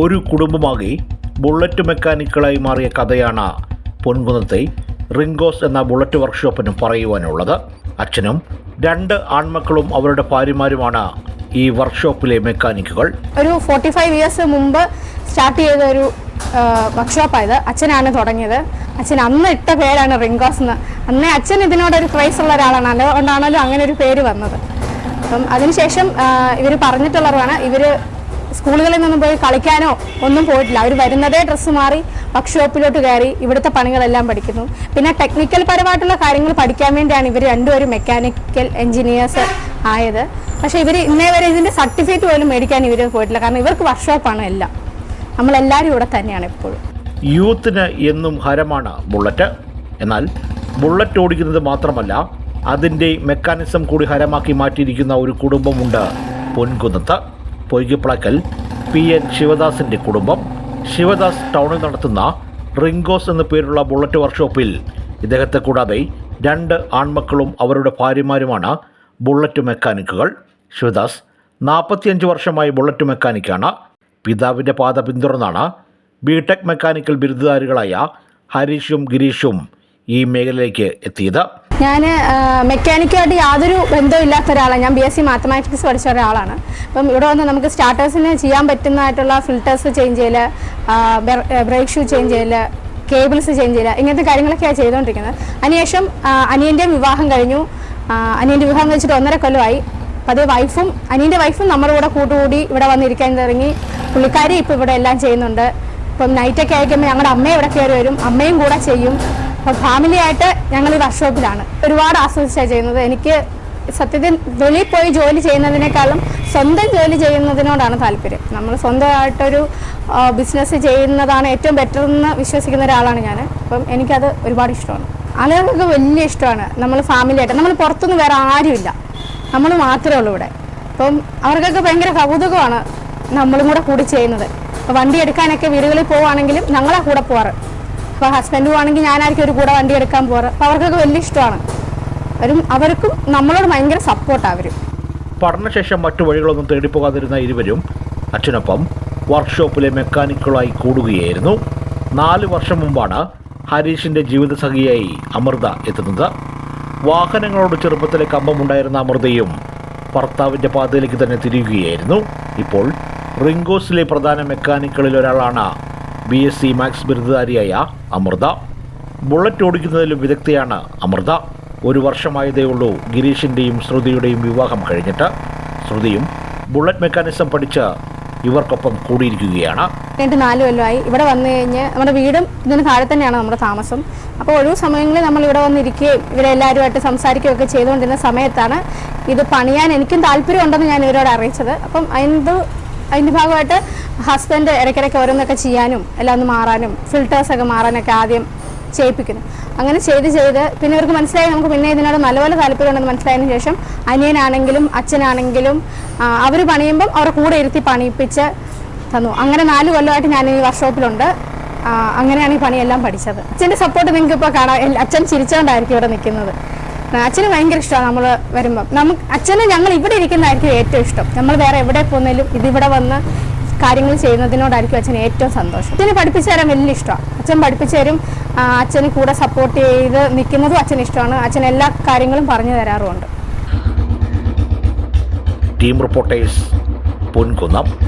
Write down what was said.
ഒരു കുടുംബമാകെ ബുള്ളറ്റ് മെക്കാനിക്കുകളായി മാറിയ കഥയാണ് പൊൻകുന്നത്തെ റിങ്കോസ് എന്ന ബുള്ളറ്റ് വർക്ക്ഷോപ്പിനും പറയുവാനുള്ളത്. അച്ഛനും രണ്ട് ആൺമക്കളും അവരുടെ ഭാര്യമാരുമാണ് ഈ വർക്ക്ഷോപ്പിലെ മെക്കാനിക്കുകൾ. ഒരു ഫോർട്ടി ഫൈവ് ഇയേഴ്സ് മുമ്പ് സ്റ്റാർട്ട് ചെയ്ത ഒരു വർക്ക്ഷോപ്പായത് അച്ഛനാണ് തുടങ്ങിയത്. അച്ഛൻ അന്ന് ഇട്ട പേരാണ് റിങ്കോസ് എന്ന്. അന്നേ അച്ഛൻ ഇതിനോടൊരു ക്രൈസ് ഉള്ള ഒരാളാണ്. അതുകൊണ്ടാണല്ലോ അങ്ങനെ ഒരു പേര് വന്നത്. അപ്പം അതിനുശേഷം ഇവർ പറഞ്ഞിട്ടുള്ളവരാണ്. ഇവർ സ്കൂളുകളിൽ നിന്നും പോയി കളിക്കാനോ ഒന്നും പോയിട്ടില്ല. അവർ വരുന്നതേ ഡ്രസ്സ് മാറി വർക്ക്ഷോപ്പിലോട്ട് കയറി ഇവിടുത്തെ പണികളെല്ലാം പഠിക്കുന്നു. പിന്നെ ടെക്നിക്കൽ പരമായിട്ടുള്ള കാര്യങ്ങൾ പഠിക്കാൻ വേണ്ടിയാണ് ഇവർ രണ്ടുപേരും മെക്കാനിക്കൽ എഞ്ചിനീയേഴ്സ് ആയത്. പക്ഷേ ഇവർ ഇന്നേ വരെ ഇതിന്റെ സർട്ടിഫിക്കറ്റ് പോലും മേടിക്കാൻ ഇവർ പോയിട്ടില്ല. കാരണം ഇവർക്ക് വർക്ക്ഷോപ്പാണ് എല്ലാം. നമ്മളെല്ലാവരും ഇവിടെ തന്നെയാണ് എപ്പോഴും. യൂത്തിന് എന്നും ഹരമാണ് ബുള്ളറ്റ്. എന്നാൽ ബുള്ളറ്റ് ഓടിക്കുന്നത് മാത്രമല്ല അതിന്റെ മെക്കാനിസം കൂടി ഹരമാക്കി മാറ്റിയിരിക്കുന്ന ഒരു കുടുംബമുണ്ട് പൊൻകുന്നത്ത്. പൊയ്കപ്ളക്കൽ പി എൻ ശിവദാസിന്റെ കുടുംബം. ശിവദാസ് ടൗണിൽ നടത്തുന്ന റിങ്കോസ് എന്ന പേരുള്ള ബുള്ളറ്റ് വർക്ക്ഷോപ്പിൽ ഇദ്ദേഹത്തെ കൂടാതെ രണ്ട് ആൺമക്കളും അവരുടെ ഭാര്യമാരുമാണ് ബുള്ളറ്റ് മെക്കാനിക്കുകൾ. ശിവദാസ് നാൽപ്പത്തിയഞ്ച് വർഷമായി ബുള്ളറ്റ് മെക്കാനിക്കാണ്. പിതാവിന്റെ പാത പിന്തുടർന്നാണ് ബിടെക് മെക്കാനിക്കൽ ബിരുദധാരികളായ ഹരീഷും ഗിരീഷും ഈ മേഖലയിലേക്ക് എത്തിയത്. ഞാൻ മെക്കാനിക്കായിട്ട് യാതൊരു ബന്ധവും ഇല്ലാത്ത ഒരാളാണ് ഞാൻ ബി എസ് സി മാത്തമാറ്റിക്സ് പഠിച്ച ഒരാളാണ്. അപ്പം ഇവിടെ വന്ന് നമുക്ക് സ്റ്റാർട്ടേഴ്സിന് ചെയ്യാൻ പറ്റുന്നതായിട്ടുള്ള ഫിൽറ്റേഴ്സ് ചേഞ്ച് ചെയ്യൽ ബ്രേക്ക് ഷൂ ചേഞ്ച് ചെയ്യൽ കേബിൾസ് ചേഞ്ച് ചെയ്യൽ ഇങ്ങനത്തെ കാര്യങ്ങളൊക്കെയാണ് ചെയ്തുകൊണ്ടിരിക്കുന്നത് അതിനുശേഷം അനിയന്റെ വിവാഹം കഴിഞ്ഞു. അനിയന്റെ വിവാഹം വെച്ചിട്ട് ഒന്നര കൊല്ലമായി. അപ്പോൾ അത് വൈഫും അനിയന്റെ വൈഫും നമ്മുടെ കൂടെ കൂട്ടുകൂടി ഇവിടെ വന്നിരിക്കാൻ തുടങ്ങി പുള്ളിക്കാരി ഇപ്പോൾ ഇവിടെ എല്ലാം ചെയ്യുന്നുണ്ട്. ഇപ്പം നൈറ്റൊക്കെ ആയിക്കുമ്പോൾ ഞങ്ങളുടെ അമ്മയും ഇവിടെ കയറി വരും. അമ്മയും കൂടെ ചെയ്യും. അപ്പോൾ ഫാമിലി ആയിട്ട് ഞങ്ങൾ ഈ വർക്ക്ഷോപ്പിലാണ്. ഒരുപാട് ആസ്വദിച്ചാണ് ചെയ്യുന്നത്. എനിക്ക് സത്യത്തിൽ വെളിയിൽ പോയി ജോലി ചെയ്യുന്നതിനേക്കാളും സ്വന്തം ജോലി ചെയ്യുന്നതിനോടാണ് താല്പര്യം. നമ്മൾ സ്വന്തമായിട്ടൊരു ബിസിനസ് ചെയ്യുന്നതാണ് ഏറ്റവും ബെറ്റർ എന്ന് വിശ്വസിക്കുന്ന ഒരാളാണ് ഞാൻ അപ്പം എനിക്കത് ഒരുപാട് ഇഷ്ടമാണ്. ആളുകൾക്ക് വലിയ ഇഷ്ടമാണ് നമ്മൾ ഫാമിലിയായിട്ട് നമ്മൾ പുറത്തുനിന്ന് വേറെ ആരുമില്ല. നമ്മൾ മാത്രമേ ഉള്ളൂ ഇവിടെ. അപ്പം അവർക്കൊക്കെ ഭയങ്കര കൗതുകമാണ് നമ്മളും കൂടെ കൂടി ചെയ്യുന്നത്. അപ്പം വണ്ടി എടുക്കാനൊക്കെ വീടുകളിൽ പോവുകയാണെങ്കിലും ഞങ്ങളാ കൂടെ പോവാറ്. അപ്പോൾ ഹസ്ബൻഡ് പോവാണെങ്കിൽ ഞാനായിരിക്കും ഒരു കൂടെ വണ്ടി എടുക്കാൻ പോകാറ് അപ്പോൾ അവർക്കൊക്കെ വലിയ ഇഷ്ടമാണ്. അവരും അവർക്കും നമ്മളോട് ഭയങ്കര സപ്പോർട്ടാണ് അവരും. പഠനശേഷം മറ്റു വഴികളൊന്നും തേടിപ്പോകാതിരുന്ന ഇരുവരും അച്ഛനൊപ്പം വർക്ക്ഷോപ്പിലെ മെക്കാനിക്കുകളായി കൂടുകയായിരുന്നു. നാല് വർഷം മുമ്പാണ് ഹരീഷിന്റെ ജീവിതസഖിയായി അമൃത എത്തുന്നത്. വാഹനങ്ങളോട് ചെറുപ്പത്തിലെ കമ്പമുണ്ടായിരുന്ന അമൃതയും ഭർത്താവിന്റെ പാതയിലേക്ക് തന്നെ തിരിയുകയായിരുന്നു. ഇപ്പോൾ റിങ്കോസിലെ പ്രധാന മെക്കാനിക്കുകളിൽ ഒരാളാണ് ബി എസ് സി മാക്സ് ബിരുദധാരിയായ അമൃത. ബുള്ളറ്റ് ഓടിക്കുന്നതിലും വിദഗ്ധയാണ് അമൃത. ഒരു വർഷമായതേ ഉള്ളൂ ഗിരീഷിന്റെയും ശ്രുതിയുടെയും വിവാഹം കഴിഞ്ഞിട്ട്. ശ്രുതിയും ബുള്ളറ്റ് മെക്കാനിസം പഠിച്ച് ഇവർക്കൊപ്പം കൂടിയിരിക്കുകയാണ്. രണ്ട് നാല് കൊല്ലമായി ഇവിടെ വന്നു കഴിഞ്ഞ് നമ്മുടെ വീടും ഇതിന് താഴെ തന്നെയാണ് നമ്മുടെ താമസം. അപ്പോൾ ഒഴിവ് സമയങ്ങളിൽ നമ്മൾ ഇവിടെ വന്നിരിക്കുകയും ഇവിടെ എല്ലാവരുമായിട്ട് സംസാരിക്കുകയും ഒക്കെ ചെയ്തുകൊണ്ടിരുന്ന സമയത്താണ് ഇത് പണിയാൻ എനിക്കും താല്പര്യമുണ്ടെന്ന് ഞാൻ ഇവരോട് അറിയിച്ചത്. അപ്പം അതിന്റെ അതിന്റെ ഭാഗമായിട്ട് ഹസ്ബൻഡ് ഇടയ്ക്കിടയ്ക്ക് ഓരോന്നൊക്കെ ചെയ്യാനും എല്ലാം ഒന്ന് മാറാനും ഫിൽറ്റേഴ്സൊക്കെ മാറാനൊക്കെ ആദ്യം ചെയ്യിപ്പിക്കുന്നു. അങ്ങനെ ചെയ്ത് ചെയ്ത് പിന്നെ ഇവർക്ക് മനസ്സിലായി നമുക്ക് പിന്നെ ഇതിനോട് നല്ലപോലെ താല്പര്യമുണ്ടെന്ന് മനസ്സിലായതിനു ശേഷം അനിയനാണെങ്കിലും അച്ഛനാണെങ്കിലും അവർ പണിയുമ്പം അവരെ കൂടെ ഇരുത്തി പണിയിപ്പിച്ച് തന്നു. അങ്ങനെ നാല് കൊല്ലമായിട്ട് ഞാൻ ഈ വർക്ക്ഷോപ്പിലുണ്ട് അങ്ങനെയാണ് ഈ പണിയെല്ലാം പഠിച്ചത്. അച്ഛന്റെ സപ്പോർട്ട് നിങ്ങൾക്ക് ഇപ്പോൾ കാണാം അച്ഛൻ ചിരിച്ചുകൊണ്ടായിരിക്കും ഇവിടെ നിൽക്കുന്നത്. അച്ഛന് ഭയങ്കര ഇഷ്ടമാണ് നമ്മൾ വരുമ്പം. നമുക്ക് അച്ഛന് ഞങ്ങൾ ഇവിടെ ഇരിക്കുന്നതായിരിക്കും ഏറ്റവും ഇഷ്ടം. നമ്മൾ വേറെ എവിടെ പോകുന്നതിലും ഇതിവിടെ വന്ന് കാര്യങ്ങൾ ചെയ്യുന്നതിനോടായിരിക്കും അച്ഛൻ ഏറ്റവും സന്തോഷം. അച്ഛനെ പഠിപ്പിച്ചു തരാൻ വലിയ ഇഷ്ടമാണ്. അച്ഛൻ പഠിപ്പിച്ചു തരും. അച്ഛന് കൂടെ സപ്പോർട്ട് ചെയ്ത് നിൽക്കുന്നതും അച്ഛന് ഇഷ്ടമാണ്. അച്ഛൻ എല്ലാ കാര്യങ്ങളും പറഞ്ഞു തരാറുമുണ്ട്. Team reporters Ponkunnam.